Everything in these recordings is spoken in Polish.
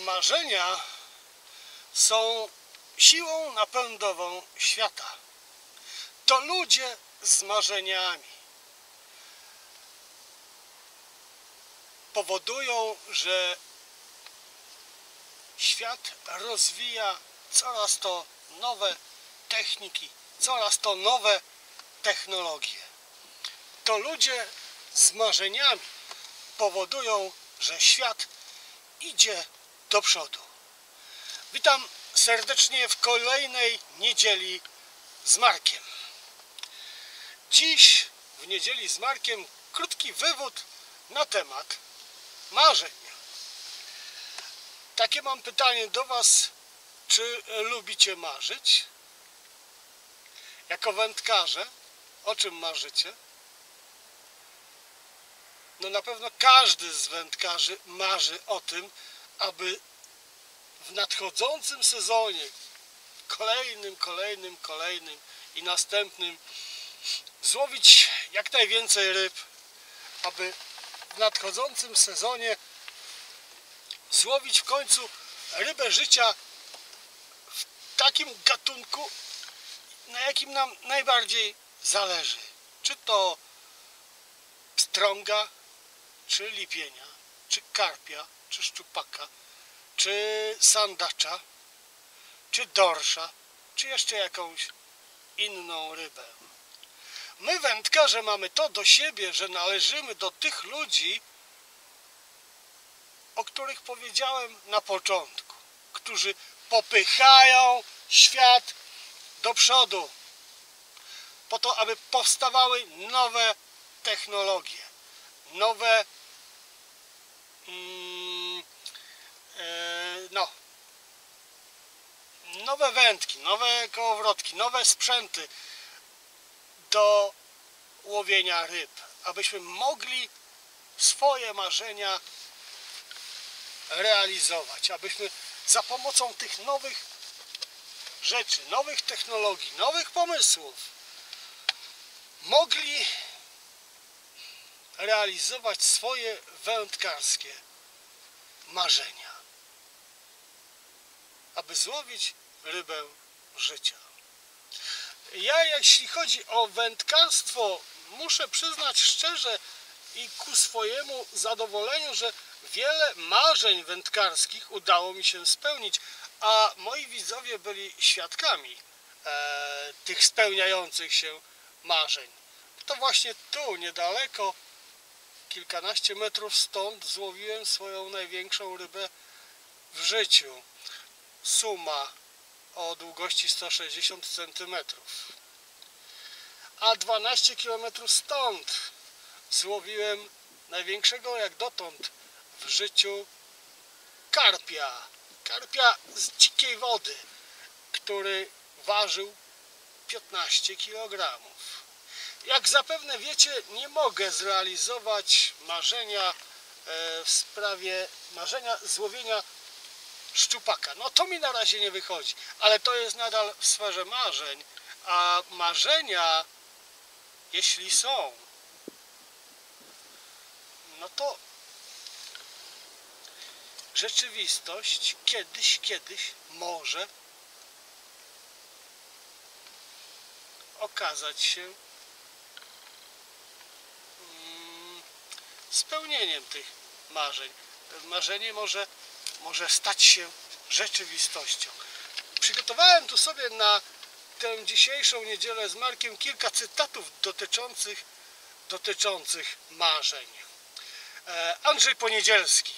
Marzenia są siłą napędową świata. To ludzie z marzeniami powodują, że świat rozwija coraz to nowe techniki, coraz to nowe technologie. To ludzie z marzeniami powodują, że świat idzie do przodu. Witam serdecznie w kolejnej niedzieli z Markiem. Dziś w niedzieli z Markiem krótki wywód na temat marzeń. Takie mam pytanie do Was, czy lubicie marzyć? Jako wędkarze, o czym marzycie? No na pewno każdy z wędkarzy marzy o tym, aby w nadchodzącym sezonie, kolejnym, kolejnym, kolejnym i następnym złowić jak najwięcej ryb, aby w nadchodzącym sezonie złowić w końcu rybę życia w takim gatunku, na jakim nam najbardziej zależy. Czy to strąga, czy lipienia, czy karpia, czy szczupaka, czy sandacza, czy dorsza, czy jeszcze jakąś inną rybę. My wędkarze mamy to do siebie, że należymy do tych ludzi, o których powiedziałem na początku, którzy popychają świat do przodu, po to, aby powstawały nowe technologie, nowe mm, no. Nowe wędki, nowe kołowrotki, nowe sprzęty do łowienia ryb, abyśmy mogli swoje marzenia realizować, abyśmy za pomocą tych nowych rzeczy, nowych technologii, nowych pomysłów mogli realizować swoje wędkarskie marzenia, aby złowić rybę życia. Ja, jeśli chodzi o wędkarstwo, muszę przyznać szczerze i ku swojemu zadowoleniu, że wiele marzeń wędkarskich udało mi się spełnić, a moi widzowie byli świadkami e, tych spełniających się marzeń. To właśnie tu, niedaleko, kilkanaście metrów stąd, złowiłem swoją największą rybę w życiu. Suma o długości 160 cm. A 12 km stąd złowiłem największego jak dotąd w życiu karpia. Karpia z dzikiej wody, który ważył 15 kg. Jak zapewne wiecie, nie mogę zrealizować marzenia e, w sprawie marzenia złowienia szczupaka. No to mi na razie nie wychodzi, ale to jest nadal w sferze marzeń, a marzenia, jeśli są, no to rzeczywistość kiedyś, kiedyś może okazać się mm, spełnieniem tych marzeń. Marzenie może może stać się rzeczywistością. Przygotowałem tu sobie na tę dzisiejszą niedzielę z Markiem kilka cytatów dotyczących, dotyczących marzeń. E, Andrzej Poniedzielski,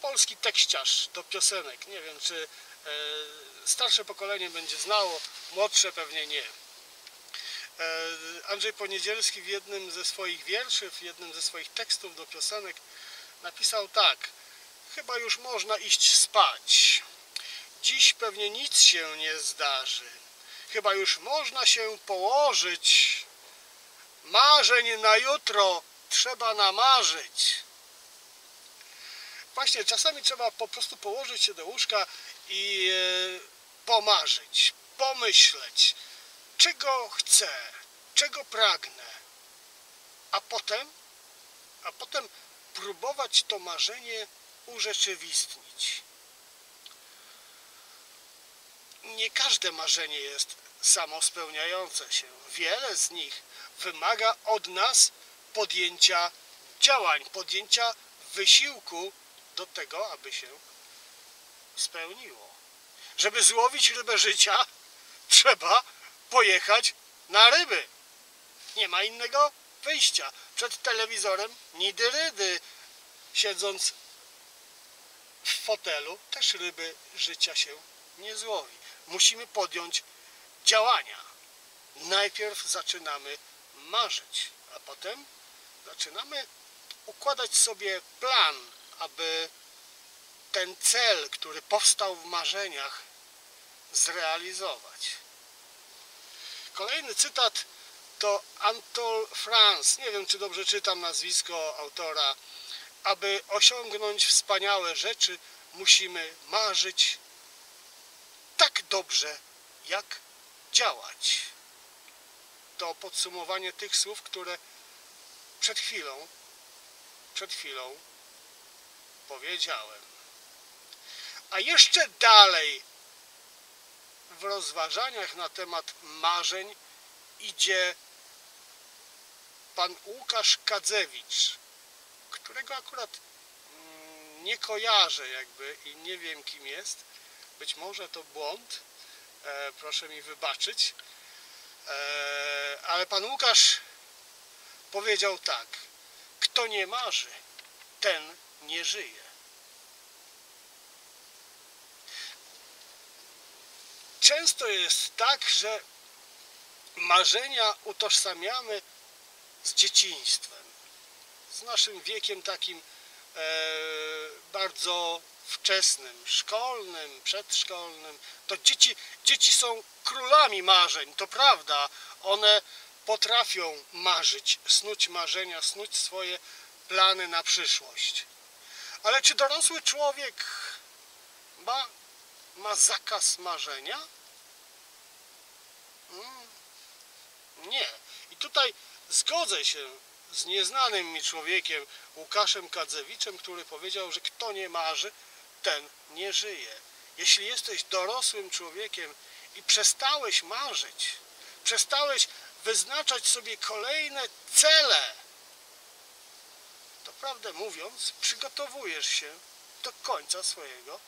polski tekściarz do piosenek. Nie wiem, czy e, starsze pokolenie będzie znało, młodsze pewnie nie. E, Andrzej Poniedzielski w jednym ze swoich wierszy, w jednym ze swoich tekstów do piosenek napisał tak – Chyba już można iść spać. Dziś pewnie nic się nie zdarzy. Chyba już można się położyć. Marzeń na jutro trzeba namarzyć. Właśnie czasami trzeba po prostu położyć się do łóżka i e, pomarzyć, pomyśleć, czego chcę, czego pragnę, a potem, a potem próbować to marzenie urzeczywistnić. Nie każde marzenie jest samospełniające się. Wiele z nich wymaga od nas podjęcia działań, podjęcia wysiłku do tego, aby się spełniło. Żeby złowić rybę życia, trzeba pojechać na ryby. Nie ma innego wyjścia. Przed telewizorem nidy rydy, siedząc w fotelu, też ryby życia się nie złowi. Musimy podjąć działania. Najpierw zaczynamy marzyć, a potem zaczynamy układać sobie plan, aby ten cel, który powstał w marzeniach, zrealizować. Kolejny cytat to Antol France. Nie wiem, czy dobrze czytam nazwisko autora. Aby osiągnąć wspaniałe rzeczy, musimy marzyć tak dobrze, jak działać. To podsumowanie tych słów, które przed chwilą, przed chwilą powiedziałem. A jeszcze dalej w rozważaniach na temat marzeń idzie pan Łukasz Kadzewicz, którego akurat mm, nie kojarzę jakby i nie wiem kim jest. Być może to błąd, e, proszę mi wybaczyć. E, ale pan Łukasz powiedział tak, kto nie marzy, ten nie żyje. Często jest tak, że marzenia utożsamiamy z dzieciństwem, z naszym wiekiem takim e, bardzo wczesnym, szkolnym, przedszkolnym. To dzieci, dzieci są królami marzeń, to prawda. One potrafią marzyć, snuć marzenia, snuć swoje plany na przyszłość. Ale czy dorosły człowiek ma, ma zakaz marzenia? Hmm. Nie. I tutaj zgodzę się z nieznanym mi człowiekiem Łukaszem Kadzewiczem, który powiedział, że kto nie marzy, ten nie żyje. Jeśli jesteś dorosłym człowiekiem i przestałeś marzyć, przestałeś wyznaczać sobie kolejne cele, to prawdę mówiąc, przygotowujesz się do końca swojego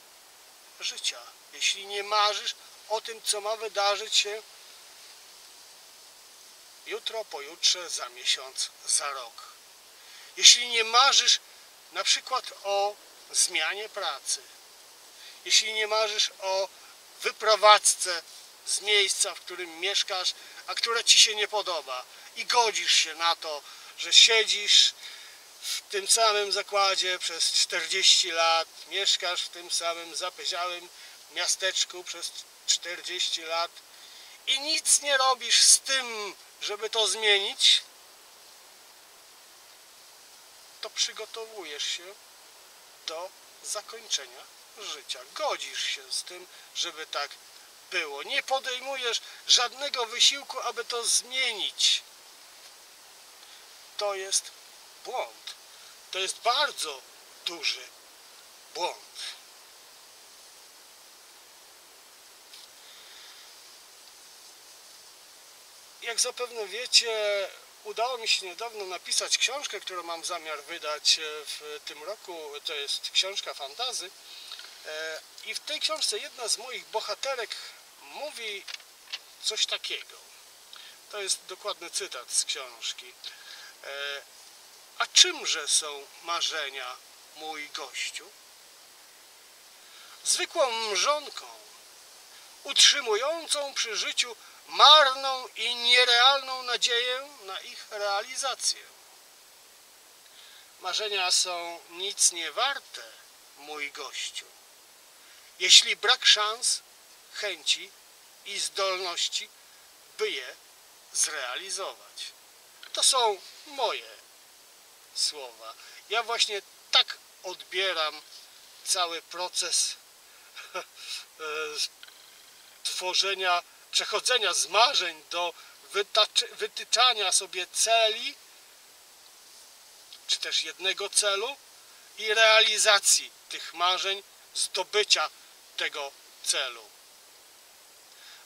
życia. Jeśli nie marzysz o tym, co ma wydarzyć się jutro, pojutrze, za miesiąc, za rok. Jeśli nie marzysz na przykład o zmianie pracy, jeśli nie marzysz o wyprowadzce z miejsca, w którym mieszkasz, a które ci się nie podoba i godzisz się na to, że siedzisz w tym samym zakładzie przez 40 lat, mieszkasz w tym samym zapyziałym miasteczku przez 40 lat i nic nie robisz z tym, żeby to zmienić, to przygotowujesz się do zakończenia życia. Godzisz się z tym, żeby tak było. Nie podejmujesz żadnego wysiłku, aby to zmienić. To jest błąd. To jest bardzo duży błąd. Jak zapewne wiecie, udało mi się niedawno napisać książkę, którą mam zamiar wydać e, w tym roku. To jest książka fantazy. E, I w tej książce jedna z moich bohaterek mówi coś takiego. To jest dokładny cytat z książki. E, a czymże są marzenia, mój gościu? Zwykłą mrzonką, utrzymującą przy życiu marną i nierealną nadzieję na ich realizację. Marzenia są nic nie warte, mój gościu, jeśli brak szans, chęci i zdolności, by je zrealizować. To są moje słowa. Ja właśnie tak odbieram cały proces tworzenia przechodzenia z marzeń do wytyczania sobie celi, czy też jednego celu i realizacji tych marzeń, zdobycia tego celu.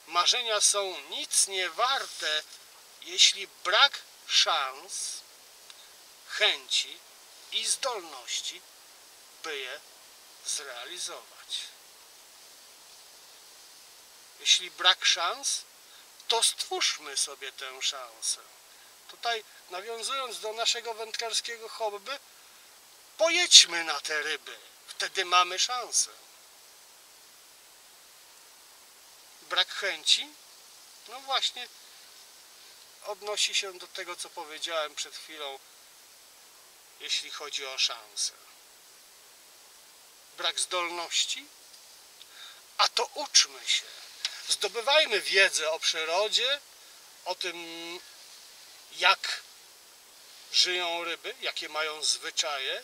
Marzenia są nic nie warte, jeśli brak szans, chęci i zdolności, by je zrealizować. Jeśli brak szans, to stwórzmy sobie tę szansę. Tutaj nawiązując do naszego wędkarskiego hobby, pojedźmy na te ryby. Wtedy mamy szansę. Brak chęci? No właśnie odnosi się do tego, co powiedziałem przed chwilą, jeśli chodzi o szansę. Brak zdolności? A to uczmy się. Zdobywajmy wiedzę o przyrodzie, o tym, jak żyją ryby, jakie mają zwyczaje,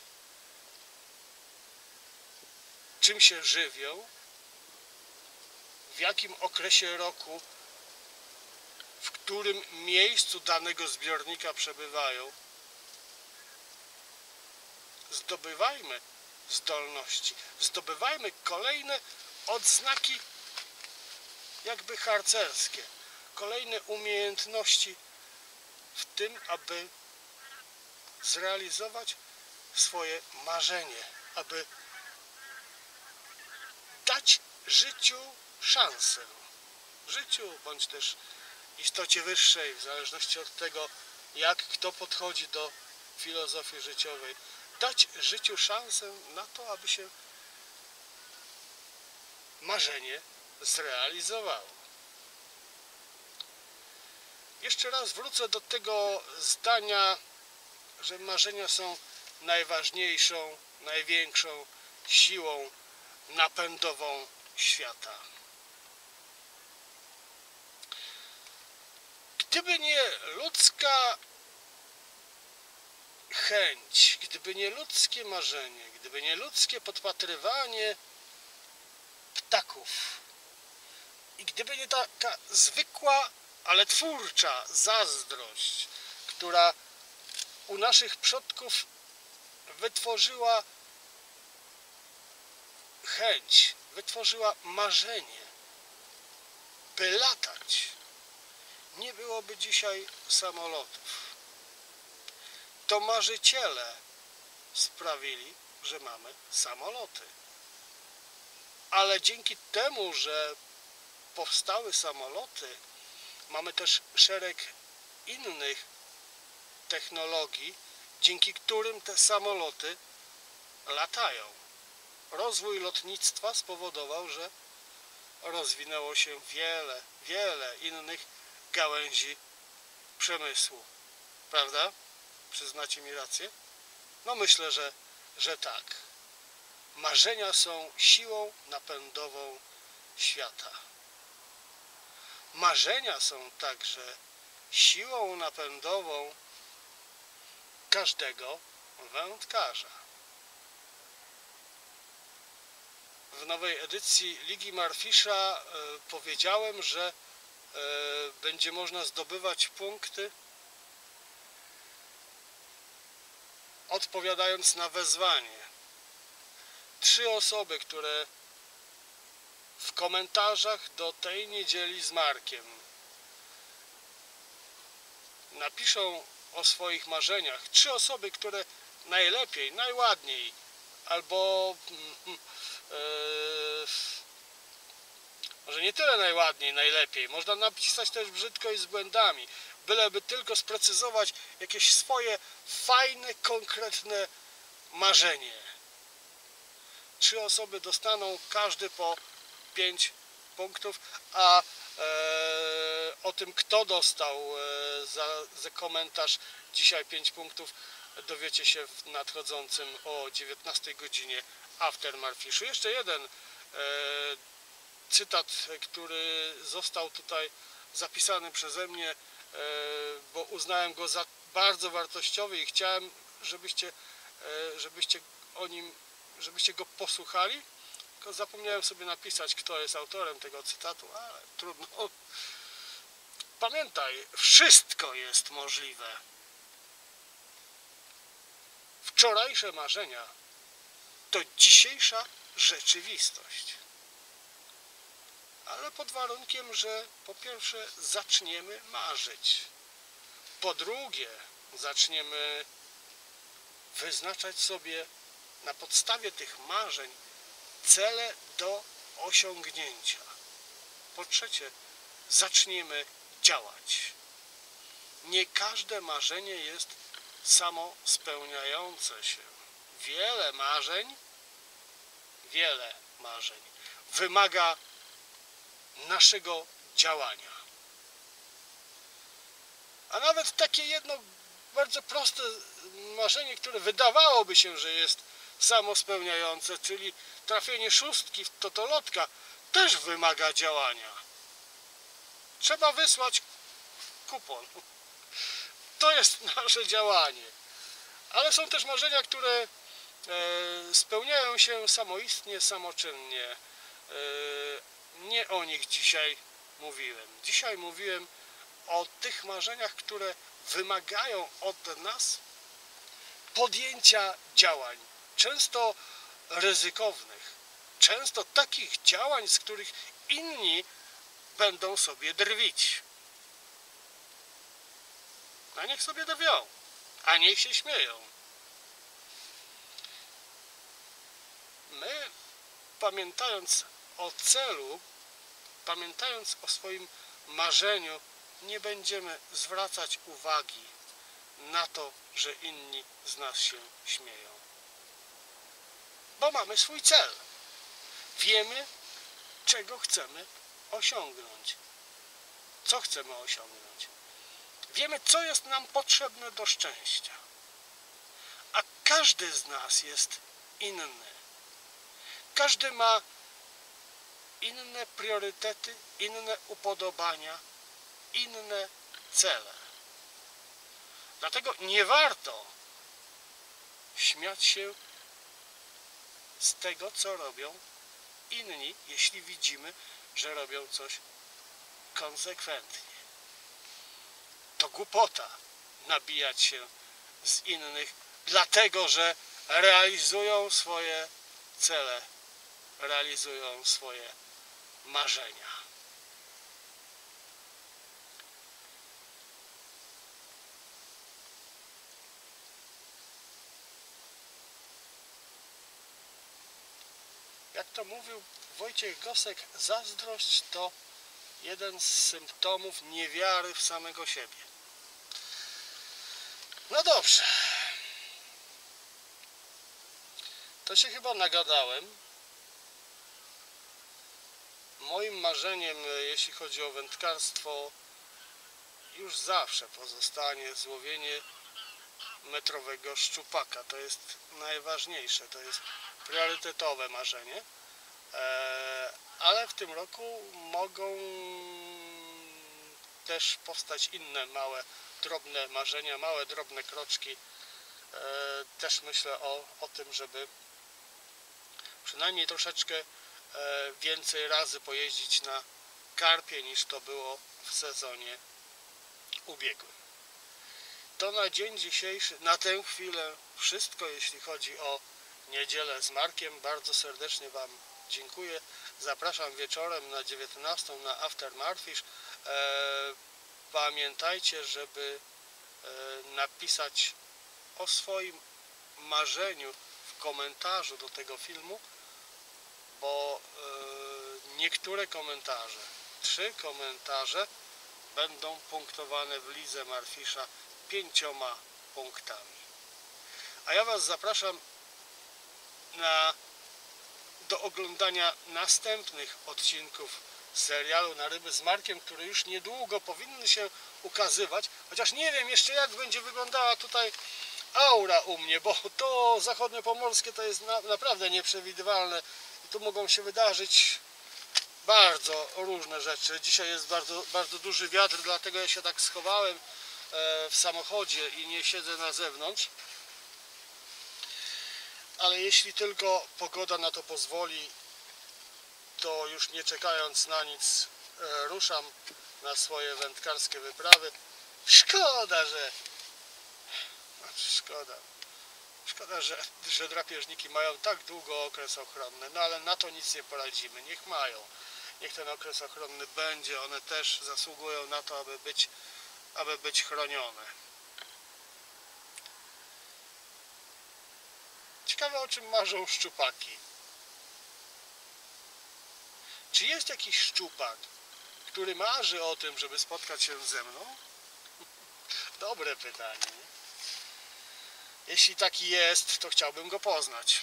czym się żywią, w jakim okresie roku, w którym miejscu danego zbiornika przebywają. Zdobywajmy zdolności, zdobywajmy kolejne odznaki jakby harcerskie, kolejne umiejętności w tym, aby zrealizować swoje marzenie, aby dać życiu szansę. Życiu, bądź też istocie wyższej, w zależności od tego, jak kto podchodzi do filozofii życiowej. Dać życiu szansę na to, aby się marzenie zrealizowało. Jeszcze raz wrócę do tego zdania, że marzenia są najważniejszą, największą siłą napędową świata. Gdyby nie ludzka chęć, gdyby nie ludzkie marzenie, gdyby nie ludzkie podpatrywanie ptaków i gdyby nie taka zwykła, ale twórcza zazdrość, która u naszych przodków wytworzyła chęć, wytworzyła marzenie, by latać, nie byłoby dzisiaj samolotów. To marzyciele sprawili, że mamy samoloty. Ale dzięki temu, że powstały samoloty, mamy też szereg innych technologii, dzięki którym te samoloty latają. Rozwój lotnictwa spowodował, że rozwinęło się wiele, wiele innych gałęzi przemysłu. Prawda? Przyznacie mi rację? No myślę, że, że tak. Marzenia są siłą napędową świata. Marzenia są także siłą napędową każdego wędkarza. W nowej edycji Ligi Marfisza e, powiedziałem, że e, będzie można zdobywać punkty odpowiadając na wezwanie. Trzy osoby, które w komentarzach do tej niedzieli z Markiem napiszą o swoich marzeniach. Trzy osoby, które najlepiej, najładniej albo e, może nie tyle najładniej, najlepiej. Można napisać też brzydko i z błędami. Byleby tylko sprecyzować jakieś swoje fajne, konkretne marzenie. Trzy osoby dostaną każdy po pięć punktów, a e, o tym, kto dostał e, za, za komentarz dzisiaj 5 punktów, dowiecie się w nadchodzącym o 19 godzinie Aftermarfiszu. Jeszcze jeden e, cytat, który został tutaj zapisany przeze mnie, e, bo uznałem go za bardzo wartościowy i chciałem, żebyście, e, żebyście o nim, żebyście go posłuchali. Tylko zapomniałem sobie napisać, kto jest autorem tego cytatu, ale trudno. Pamiętaj, wszystko jest możliwe. Wczorajsze marzenia to dzisiejsza rzeczywistość. Ale pod warunkiem, że po pierwsze zaczniemy marzyć. Po drugie, zaczniemy wyznaczać sobie na podstawie tych marzeń cele do osiągnięcia. Po trzecie, zaczniemy działać. Nie każde marzenie jest samo spełniające się. Wiele marzeń, wiele marzeń wymaga naszego działania. A nawet takie jedno bardzo proste marzenie, które wydawałoby się, że jest samospełniające, czyli trafienie szóstki w totolotka, też wymaga działania. Trzeba wysłać kupon. To jest nasze działanie. Ale są też marzenia, które e, spełniają się samoistnie, samoczynnie. E, nie o nich dzisiaj mówiłem. Dzisiaj mówiłem o tych marzeniach, które wymagają od nas podjęcia działań, często ryzykownych, często takich działań, z których inni będą sobie drwić. A niech sobie drwią, a niech się śmieją. My, pamiętając o celu, pamiętając o swoim marzeniu, nie będziemy zwracać uwagi na to, że inni z nas się śmieją. Bo mamy swój cel. Wiemy, czego chcemy osiągnąć. Co chcemy osiągnąć. Wiemy, co jest nam potrzebne do szczęścia. A każdy z nas jest inny. Każdy ma inne priorytety, inne upodobania, inne cele. Dlatego nie warto śmiać się z tego, co robią inni, jeśli widzimy, że robią coś konsekwentnie. To głupota nabijać się z innych, dlatego że realizują swoje cele, realizują swoje marzenia. Jak to mówił Wojciech Gosek, zazdrość to jeden z symptomów niewiary w samego siebie. No dobrze. To się chyba nagadałem. Moim marzeniem, jeśli chodzi o wędkarstwo, już zawsze pozostanie złowienie metrowego szczupaka. To jest najważniejsze, to jest priorytetowe marzenie. E, ale w tym roku mogą też powstać inne małe, drobne marzenia, małe, drobne kroczki. E, też myślę o, o tym, żeby przynajmniej troszeczkę e, więcej razy pojeździć na karpie niż to było w sezonie ubiegłym. To na dzień dzisiejszy, na tę chwilę wszystko, jeśli chodzi o niedzielę z Markiem. Bardzo serdecznie Wam dziękuję. Zapraszam wieczorem na 19 na After Marfish. E, pamiętajcie, żeby e, napisać o swoim marzeniu w komentarzu do tego filmu, bo e, niektóre komentarze, trzy komentarze będą punktowane w Lidze Marfisza pięcioma punktami. A ja Was zapraszam na, do oglądania następnych odcinków serialu Na ryby z Markiem, które już niedługo powinny się ukazywać, chociaż nie wiem jeszcze jak będzie wyglądała tutaj aura u mnie, bo to zachodnie pomorskie to jest na, naprawdę nieprzewidywalne. I tu mogą się wydarzyć bardzo różne rzeczy. Dzisiaj jest bardzo, bardzo duży wiatr, dlatego ja się tak schowałem e, w samochodzie i nie siedzę na zewnątrz ale jeśli tylko pogoda na to pozwoli, to już nie czekając na nic e, ruszam na swoje wędkarskie wyprawy. Szkoda, że... Znaczy szkoda. Szkoda, że, że drapieżniki mają tak długo okres ochronny, no ale na to nic nie poradzimy. Niech mają. Niech ten okres ochronny będzie. One też zasługują na to, aby być, aby być chronione. Ciekawe o czym marzą szczupaki. Czy jest jakiś szczupak, który marzy o tym, żeby spotkać się ze mną? Dobre pytanie. nie? Jeśli taki jest, to chciałbym go poznać.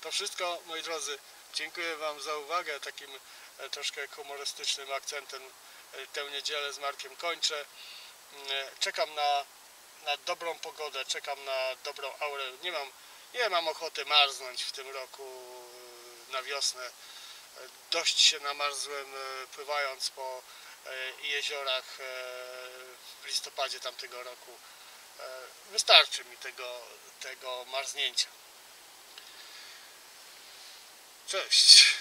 To wszystko, moi drodzy. Dziękuję Wam za uwagę. Takim e, troszkę humorystycznym akcentem e, tę niedzielę z Markiem kończę. Mm, e, Czekam na, na dobrą pogodę, czekam na dobrą aurę. Nie mam, nie mam ochoty marznąć w tym roku e, na wiosnę. Dość się namarzłem e, pływając po e, jeziorach w listopadzie tamtego roku. Wystarczy mi tego, tego marznięcia. Cześć.